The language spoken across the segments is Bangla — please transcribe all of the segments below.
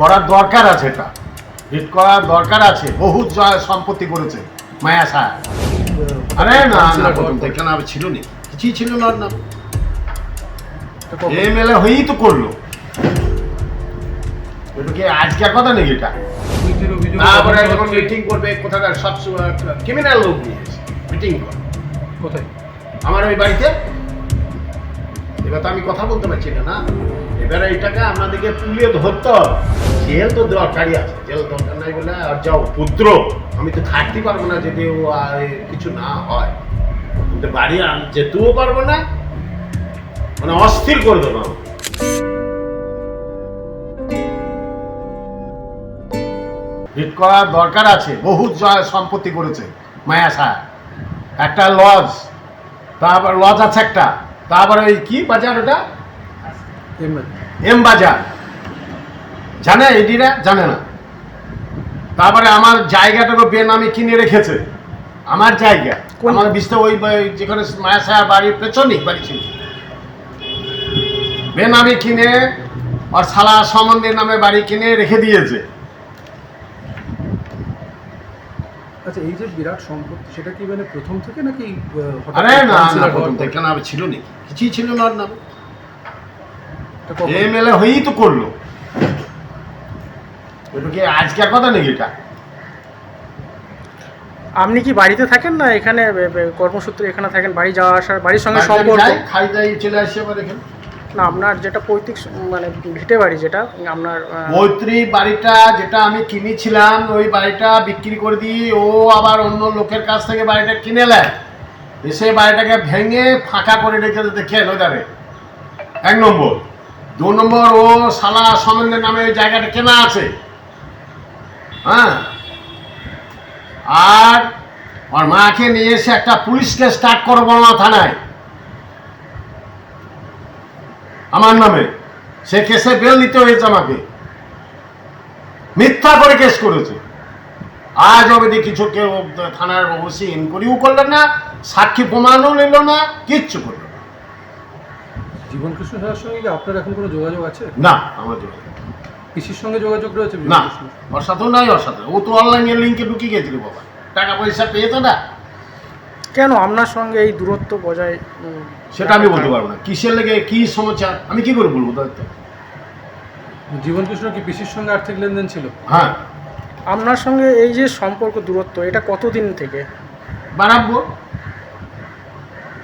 করার দরকার আছে এটা। হিট করার দরকার আছে। বহুত জয় সম্পত্তি করেছে মায়া সাহা আরে না না প্রথম থেকে না ছিল নি কিছুই ছিল না নাম। এমএলএ হয়েই তো করল। এটা কি আজকের কথা নাকি এটা? তারপরে যখন মিটিং করবে কোথাকার সব ক্রিমিনাল লোক নিয়ে মিটিং করে। কোথায়? আমার ওই বাড়িতে? এবার তো আমি কথা বলতে পারছি না না? এবারে এটাকে আপনাদেরকে পুলিয়ে ধরতে হবে। জেল তো দরকারই আছে, জেল দরকার নাই বলে আর যাও, পুত্র, আমি তো থাকতে পারব না যদি ও কিছু না হয়। কিন্তু বাড়ি যেতেও পারব না মানে অস্থির করে দেবো হিট করার দরকার আছে জয় সম্পত্তি করেছে, মায়া সাহা। একটা লজ, তারপর লজ আছে একটা। তারপরে ওই কি বাজার ওটা? এম বাজার। জানে এডিরা? জানে না। তারপরে আমার জায়গাটাকে বেনামি কিনে রেখেছে। আমার জায়গা। আমার বিস্তার ওই যেখানে মায়া সাহা বাড়ির পেছনেই বাড়ি ছিল। বেনামি কিনে আর সালা সম্বন্ধের নামে বাড়ি কিনে রেখে দিয়েছে। আচ্ছা এই যে বিরাট সম্পত্তি সেটা কি মানে প্রথম থেকে নাকি আরে না না প্রথম থেকে না ছিল নাকি? কিছুই ছিল না ওর নাম? এমএলএ হয়েই তো করল। কি আজকের কথা নাকি এটা। আপনি কি বাড়িতে থাকেন না এখানে কর্মসূত্রে এখানে থাকেন? বাড়ি যাওয়া আসার বাড়ির সঙ্গে সম্পর্ক? খাই দাই চলে আসি আবার এখানে। না, আপনার যেটা পৈতৃক মানে ভিটে বাড়ি যেটা, আপনার পৈতৃক বাড়িটা যেটা আমি কিনেছিলাম, ওই বাড়িটা বিক্রি করে দিই ও আবার অন্য লোকের কাছ থেকে বাড়িটা কিনে নেয়। এসে বাড়িটাকে ভেঙে ফাঁকা করে রেখে দেখে এলো যাবে এক নম্বর। দু নম্বর, ও সালা সম্বন্ধের নামে ওই জায়গাটা কেনা আছে। হ্যাঁ? আর ওর মাকে নিয়ে এসে একটা পুলিশকে স্টার্ট করব না থানায়। আমার নামে। সে কেসে বেল নিতে হয়েছে আমাকে। মিথ্যা করে কেস করেছে। আজ অবধি কিছু কেউ থানার অবশ্যই ইনকোয়ারিও করলেন না সাক্ষী প্রমাণও নিল না কিচ্ছু করল না। জীবন কৃষ্ণ সঙ্গে আপনার এখন কোনো যোগাযোগ আছে? না আমার যোগাযোগ। পিসির সঙ্গে যোগাযোগ রয়েছে? না? ওর সাথেও নাই ওর সাথে ও তো অনলাইনে লিঙ্কে ঢুকে গেছিল বাবা। টাকা পয়সা পেয়েছে না। কেন আপনার সঙ্গে এই দূরত্ব বজায় সেটা আমি বলতে পারব না। কিসের লেগে কি সমস্যা? আমি কি করে বলব দায়িত্ব জীবন কৃষ্ণ কি পিসির সঙ্গে আর্থিক লেনদেন ছিল? হ্যাঁ। আপনার সঙ্গে এই যে সম্পর্ক দূরত্ব এটা কতদিন থেকে? বাড়াবো।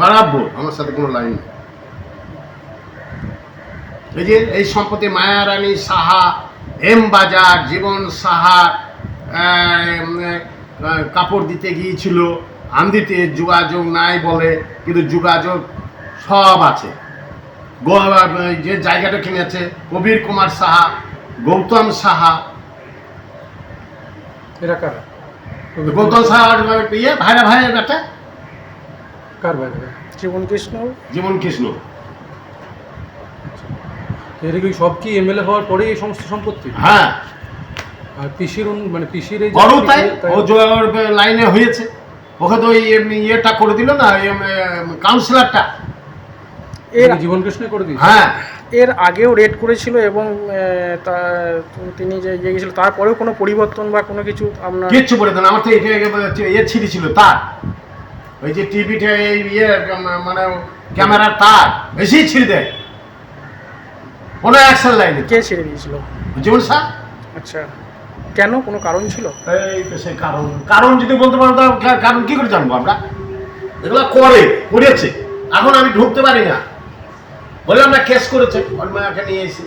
বাড়াবো আমার সাথে কোনো লাইন নেই। এই যে এই সম্পত্তি মায়ারানী সাহা এম বাজার জীবন সাহা কাপড় দিতে গিয়েছিল। আমদিতে যোগাযোগ নাই বলে কিন্তু যোগাযোগ সব আছে। যে জায়গাটা কিনেছে কবির কুমার সাহা গৌতম সাহা। গৌতম সাহার ইয়ে ভাইরা ভাইয়ের বেটা কার জীবন কৃষ্ণ। জীবন কৃষ্ণ। এর কি সব কি এমএলএ হওয়ার পরে এই সমস্ত সম্পত্তি? হ্যাঁ। আর পিসির মানে পিসির এই বড় তাই তাই- ও লাইনে হয়েছে। ওকে তো ওই এমনি ইয়েটা করে দিল না কাউন্সিলরটা এর জীবন কৃষ্ণ করে দিয়েছে। হ্যাঁ। এর আগেও রেড করেছিল এবং তা- তিনি যে ইয়ে গেছিল তারপরেও কোনো পরিবর্তন বা কোনো কিছু আপনার কিচ্ছু দেন আমার তো ইয়ে ছিঁড়ি ছিল তার। ওই যে টিভিটা এই ইয়ে মানে ক্যামেরার তার বেশি ছিঁড়ে দেয়। কোনো অ্যাকশন লাইনে কে ছেড়ে দিয়েছিল? জীবন শাহ আচ্ছা। কেন? কোনো কারণ ছিল? এই তো সেই কারণ। কারণ যদি বলতে পারো তো কারণ কি করে জানব আমরা? এগুলো করে করেছে। এখন আমি ঢুকতে পারি না। বলে আমরা কেস করেছে। মায়াকে নিয়ে এসে।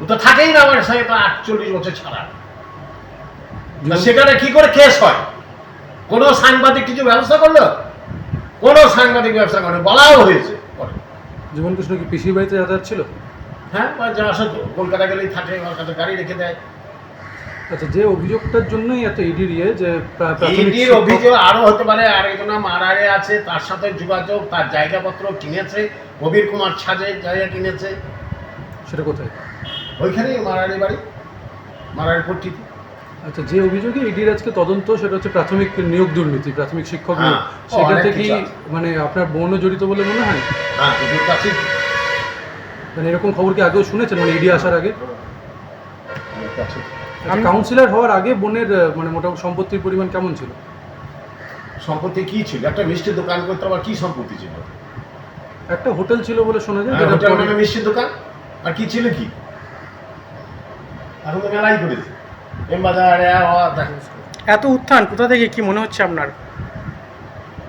ও তো থাকেই না আমার সঙ্গে তো আটচল্লিশ বছর ছাড়া। সেখানে কি করে কেস হয়? কোনো সাংবাদিক কিছু ব্যবস্থা করল? কোনো সাংবাদিক ব্যবস্থা করে বলাও হয়েছে। জীবন কৃষ্ণ কি পিসির বাড়িতে যাতায়াত ছিল? হ্যাঁ যা আসে তো। কলকাতা গেলেই থাকে ওর কাছে গাড়ি রেখে দেয়। আচ্ছা যে অভিযোগটার জন্যই এত ইডির ইয়ে যে ইডির অভিযোগ আরও হতে পারে আর একজন মারারে আছে তার সাথে যোগাযোগ তার জায়গাপত্র কিনেছে কবির কুমার ছাজে জায়গা কিনেছে। সেটা কোথায়? ওইখানেই মারারি বাড়ি মারারি পট্টিতে। আচ্ছা যে অভিযোগে ইডির আজকে তদন্ত সেটা হচ্ছে প্রাথমিক নিয়োগ দুর্নীতি প্রাথমিক শিক্ষক হ্যাঁ, নিয়োগ। সেটাতে কি মানে আপনার বোনও জড়িত বলে মনে হয়? হ্যাঁ মানে এরকম খবর কি আগেও শুনেছেন মানে ইডি আসার আগে? কাছে কাউন্সিলর হওয়ার আগে বোনের মানে মোটামুটি সম্পত্তির পরিমাণ কেমন ছিল? সম্পত্তি কি ছিল? একটা মিষ্টির দোকান করতে আবার কি সম্পত্তি ছিল? একটা হোটেল ছিল বলে শোনা যায় হ্যাঁ, হোটেল মানে মিষ্টির দোকান? আর কি ছিল কি? এখন তো মেলাই করেছে। এম বাজারে দেখেন এত উত্থান কোথা থেকে কি মনে হচ্ছে আপনার?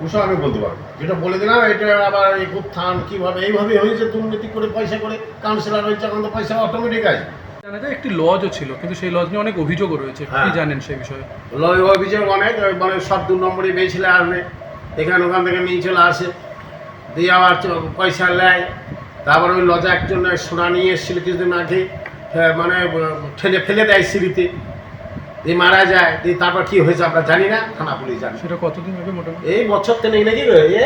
ওসব আমি বলতে পারব যেটা বলে দিলাম এটা আবার এই উত্থান কীভাবে এইভাবে হয়েছে দুর্নীতি করে পয়সা করে। কাউন্সিলর হয়েছে এখন তো পয়সা অটোমেটিক আসবে জানা যায় একটি লজও ছিল কিন্তু সেই লজ নিয়ে অনেক অভিযোগও রয়েছে কি হ্যাঁ। জানেন সেই বিষয়ে? লয় অভিযোগ অনেক মানে সব দু নম্বরই পেয়েছিলে আসবে এখানে ওখান থেকে নিয়ে চলে আসে দিয়ে আবার পয়সা নেয় তারপর ওই লজা একজন সোনা নিয়ে এসেছিল কিছুদিন আগে হ্যাঁ, মানে ঠেলে ফেলে দেয় সিঁড়িতে দিয়ে মারা যায় দিয়ে তারপর কি হয়েছে আমরা জানি না থানা পুলিশ জানি। সেটা কতদিন আগে মোটামুটি? এই বছর তো নেই নাকি রে, এ?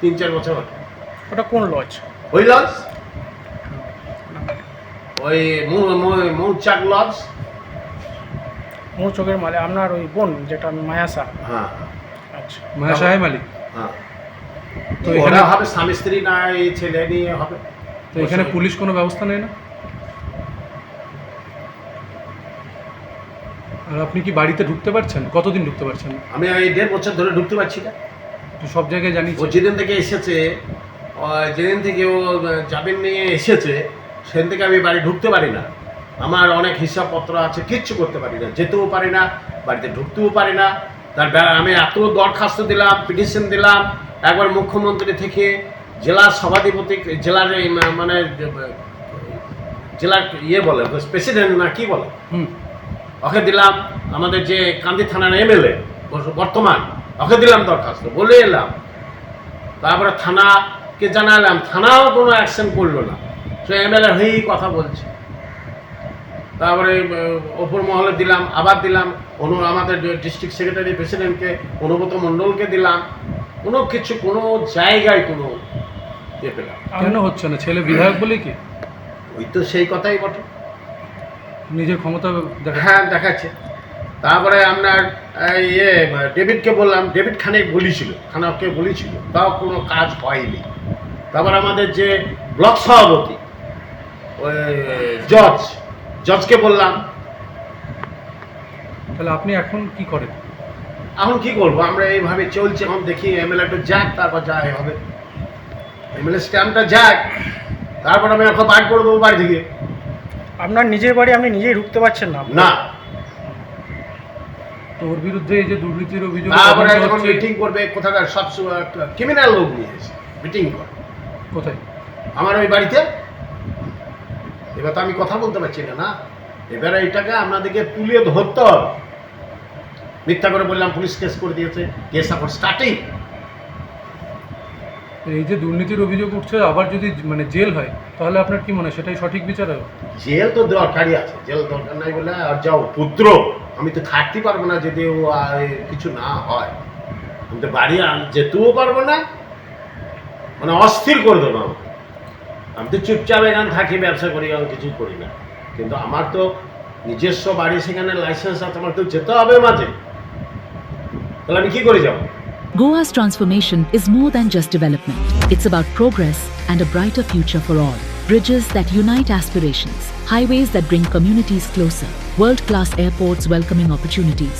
তিন চার বছর। ওটা কোন লজ? ওই লজ? ওই মৌচাক লজ চোখের মালে আপনার ওই বোন যেটা মায়াসা হ্যাঁ। আচ্ছা। মায়া সাহেব আলী হ্যাঁ। তো এখানে ওরা হবে স্বামী স্ত্রী না এই ছেলে নিয়ে হবে। তো এখানে পুলিশ কোনো ব্যবস্থা নেয় না? আর আপনি কি বাড়িতে ঢুকতে পারছেন? কতদিন ঢুকতে পারছেন? আমি এই দেড় বছর ধরে ঢুকতে পারছি না। তো সব জায়গায় জানি ও যেদিন থেকে এসেছে যেদিন থেকে ও জামিন নিয়ে এসেছে সেদিন থেকে আমি বাড়ি ঢুকতে পারি না। আমার অনেক হিসাবপত্র আছে কিচ্ছু করতে পারি না যেতেও পারি না বাড়িতে ঢুকতেও পারি না। তার আমি এত দরখাস্ত দিলাম পিটিশন দিলাম একবার মুখ্যমন্ত্রী থেকে জেলার সভাধিপতি জেলার মানে জেলার ইয়ে বলে প্রেসিডেন্ট না কি বলে? হুম। ওকে দিলাম আমাদের যে কান্দি থানার এমএলএ বর্তমান ওকে দিলাম দরখাস্ত বলে এলাম। তারপরে থানাকে জানালাম থানাও কোনো অ্যাকশন করল না। সে এমএলএ হয়েই কথা বলছে। তারপরে ওপর মহলে দিলাম আবার দিলাম অনু আমাদের ডিস্ট্রিক্ট সেক্রেটারি প্রেসিডেন্টকে অনুব্রত মণ্ডলকে দিলাম। কোনো কিছু কোনো জায়গায় কোনো ইয়ে পেলাম কেন হচ্ছে না? ছেলে বিধায়ক বলে কি? ওই তো সেই কথাই বটে। নিজের ক্ষমতা হ্যাঁ দেখাচ্ছে। তারপরে আপনার ইয়ে ডেভিডকে বললাম ডেভিড খানে বলেছিল খানাকে বলেছিল তাও কোনো কাজ হয়নি। তারপর আমাদের যে ব্লক সভাপতি জজ জজকে বললাম। তাহলে আপনি এখন কি করেন? এখন কি করব? আমরা এইভাবে চলছে এখন দেখি এমএলএটা যাক তারপর যা হবে। এমএলএ স্ট্যাম্পটা যাক তারপর আমি এখন বার করে দেবো বাড়ি থেকে। আপনার নিজের বাড়ি আপনি নিজেই ঢুকতে পারছেন না। না। তো ওর বিরুদ্ধে এই যে দুর্নীতির অভিযোগ তারপরে যখন মিটিং করবে কোথাকার সব ক্রিমিনাল লোক নিয়ে এসে মিটিং করে। কোথায়? আমার ওই বাড়িতে। এবার তো আমি কথা বলতে পারছি না না? এবার এইটাকে আপনাদেরকে তুলে ধরতে হবে। মিথ্যা করে বললাম পুলিশ কেস করে দিয়েছে কেস এখন স্টার্টিং এই যে দুর্নীতির অভিযোগ উঠছে আবার যদি মানে জেল হয় তাহলে আপনার কি মনে হয় সেটাই সঠিক বিচার হবে? জেল তো দরকারই আছে জেল দরকার নাই বলে আর যাও পুত্র আমি তো থাকতে পারব না যদি ও আর কিছু না হয়। আমি তো বাড়ি যেতেও পারব না মানে অস্থির করে দেবো আমাকে। আমি তো চুপচাপ এখানে থাকি ব্যবসা করি আমি কিছু করি না কিন্তু আমার তো নিজস্ব বাড়ি সেখানে লাইসেন্স আছে আমার তো যেতে হবে মাঝে তাহলে আমি কি করে যাবো Goa's transformation is more than just development. It's about progress and a brighter future for all. Bridges that unite aspirations, highways that bring communities closer, world class airports welcoming opportunities.